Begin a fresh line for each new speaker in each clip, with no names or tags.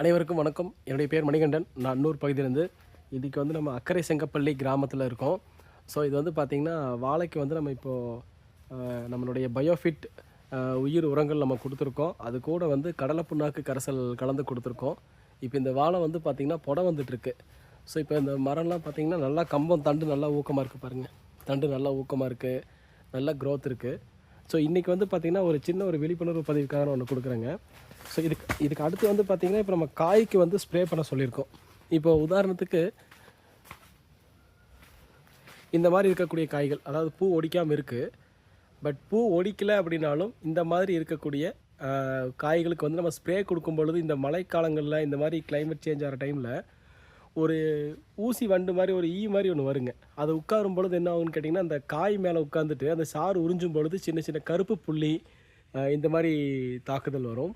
அனைவருக்கும் வணக்கம். என்னுடைய பேர் மணிகண்டன். நான் அன்னூர் பகுதியிலேருந்து இன்றைக்கி வந்து நம்ம அக்கரை செங்கப்பள்ளி கிராமத்தில் இருக்கோம். ஸோ இது வந்து பார்த்திங்கன்னா வாழைக்கு வந்து நம்ம இப்போது நம்மளுடைய பயோஃபிட் உயிர் உரங்கள் நம்ம கொடுத்துருக்கோம். அது கூட வந்து கடலை புண்ணாக்கு கரைசல் கலந்து கொடுத்துருக்கோம். இப்போ இந்த வாழை வந்து பார்த்திங்கன்னா புட வந்துட்டுருக்கு. ஸோ இப்போ இந்த மரம்லாம் பார்த்திங்கன்னா நல்லா கம்பம் தண்டு நல்லா ஊக்கமாக இருக்குது பாருங்கள் தண்டு நல்லா ஊக்கமாக இருக்குது நல்லா க்ரோத் இருக்குது ஸோ இன்றைக்கி வந்து பார்த்திங்கன்னா ஒரு சின்ன ஒரு விழிப்புணர்வு பதிவுக்காக ஒன்று கொடுக்குறேங்க. ஸோ இதுக்கு இதுக்கு அடுத்து வந்து பார்த்திங்கன்னா இப்போ நம்ம காய்க்கு வந்து ஸ்ப்ரே பண்ண சொல்லியிருக்கோம். இப்போ உதாரணத்துக்கு இந்த மாதிரி இருக்கக்கூடிய காய்கள் அதாவது பூ ஒடிக்காமல் இருக்குது பட் பூ ஒடிக்கலை அப்படின்னாலும் இந்த மாதிரி இருக்கக்கூடிய காய்களுக்கு வந்து நம்ம ஸ்ப்ரே கொடுக்கும் பொழுது இந்த மழைக்காலங்களில் இந்த மாதிரி கிளைமேட் சேஞ்ச் ஆகிற டைமில் ஒரு ஊசி வண்டு மாதிரி ஒரு ஈ மாதிரி ஒன்று வருங்க. அது உட்காரும் பொழுது என்ன ஆகுன்னு கேட்டிங்கன்னா அந்த காய் மேலே உட்காந்துட்டு அந்த சாறு உறிஞ்சும் பொழுது சின்ன சின்ன கருப்பு புள்ளி இந்த மாதிரி தாக்குதல் வரும்.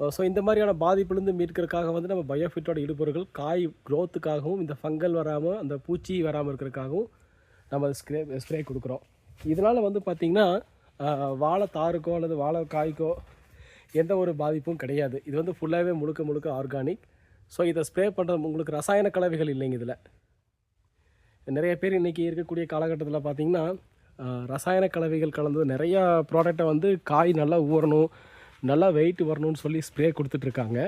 ஸோ இந்த மாதிரியான பாதிப்புலேருந்து மீட்கிறதுக்காக வந்து நம்ம பயோஃபிட்டோட இடுபொருட்கள் காய் க்ரோத்துக்காகவும் இந்த ஃபங்கல் வராமல் அந்த பூச்சி வராமல் இருக்கிறதுக்காகவும் நம்ம ஸ்ப்ரே ஸ்ப்ரே கொடுக்குறோம். இதனால் வந்து பார்த்திங்கன்னா வாழை தாருக்கோ அல்லது வாழை காய்க்கோ எந்த ஒரு பாதிப்பும் கிடையாது. இது வந்து ஃபுல்லாகவே முழுக்க முழுக்க ஆர்கானிக் ஸோ இதை ஸ்ப்ரே பண்ணுற உங்களுக்கு ரசாயன கலவைகள் இல்லைங்க இதில். நிறைய பேர் இன்றைக்கி இருக்கக்கூடிய காலகட்டத்தில் பார்த்திங்கன்னா ரசாயன கலவைகள் கலந்து நிறையா ப்ராடக்டை வந்து காய் நல்லா ஊறணும் நல்லா வெயிட் வரணும்னு சொல்லி ஸ்ப்ரே கொடுத்துட்ருக்காங்க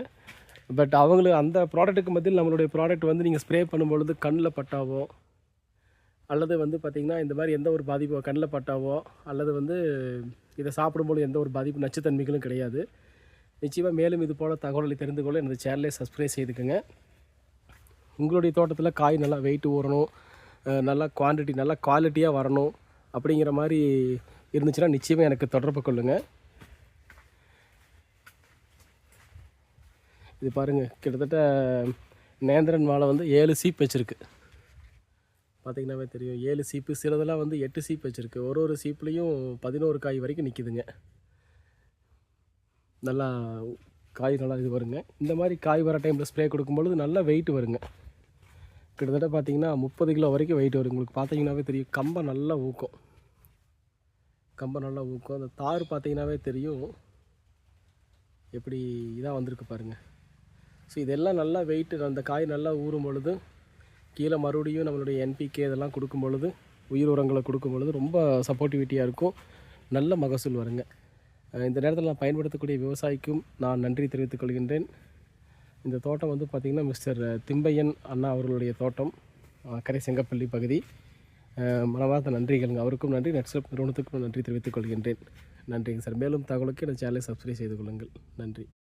பட் அவங்களுக்கு அந்த ப்ராடக்ட்டுக்கு மத்தியில் நம்மளுடைய ப்ராடக்ட் வந்து நீங்கள் ஸ்ப்ரே பண்ணும்பொழுது கண்ணில் பட்டாவோ அல்லது வந்து பார்த்திங்கன்னா இந்த மாதிரி எந்த ஒரு பாதிப்போ கண்ணில் பட்டாவோ அல்லது வந்து இதை சாப்பிடும்போது எந்த ஒரு பாதிப்பு நச்சுத்தன்மைகளும் கிடையாது. நிச்சயமாக மேலும் இது போல் தகவல்களை தெரிந்து கொள்ள எனது சேனலை சப்ஸ்கிரைப் செய்துக்கோங்க. உங்களுடைய தோட்டத்தில் காய் நல்லா வெயிட் ஊறணும் நல்லா குவான்டிட்டி நல்லா குவாலிட்டியாக வரணும் அப்படிங்கிற மாதிரி இருந்துச்சுன்னா நிச்சயமாக எனக்கு தொடர்பு கொள்ளுங்கள் இது பாருங்கள் கிட்டத்தட்ட நேந்திரன் வாழை வந்து ஏழு சீப் வச்சுருக்கு. பார்த்திங்கனாவே தெரியும் ஏழு சீப்பு சிலதெல்லாம் வந்து எட்டு சீப் வச்சுருக்கு. ஒரு ஒரு சீப்லேயும் பதினோரு காய் வரைக்கும் நிற்கிதுங்க நல்லா காய் நல்லா இது வருங்க. இந்த மாதிரி காய் வர டைமில் ஸ்ப்ரே கொடுக்கும்பொழுது நல்லா வெயிட் வருங்க. கிட்டத்தட்ட பார்த்தீங்கன்னா முப்பது கிலோ வரைக்கும் வெயிட் வரும். உங்களுக்கு பார்த்தீங்கன்னாவே தெரியும். கம்பம் நல்லா ஊக்கும். கம்பம் நல்லா ஊக்கும். அந்த தார் பார்த்தீங்கன்னாவே தெரியும். எப்படி இதாக வந்திருக்கு பாருங்கள் ஸோ இதெல்லாம் நல்லா வெயிட்டு அந்த காய் நல்லா ஊறும் பொழுது கீழே மறுபடியும் நம்மளுடைய என்பிகே இதெல்லாம் கொடுக்கும் பொழுது உயிர் உரங்களை கொடுக்கும் பொழுது ரொம்ப சப்போர்ட்டிவிட்டியாக இருக்கும். நல்ல மகசூல் வருங்க. இந்த நேரத்தில் நான் பயன்படுத்தக்கூடிய விவசாயிக்கும் நான் நன்றி தெரிவித்துக் கொள்கின்றேன். இந்த தோட்டம் வந்து பார்த்திங்கன்னா மிஸ்டர் திம்பையன் அண்ணா அவர்களுடைய தோட்டம் அஹ் கரை செங்கப்பள்ளி பகுதி. அஹ் மனமார்ந்த நன்றிகளுங்க. அவருக்கும் நன்றி நெட்ஸ்அப் நிறுவனத்துக்கும் நன்றி தெரிவித்துக் கொள்கின்றேன். நன்றிங்க சார். மேலும் தகவலுக்கு இந்த சேனலை சப்ஸ்கிரைப் செய்து கொள்ளுங்கள். நன்றி.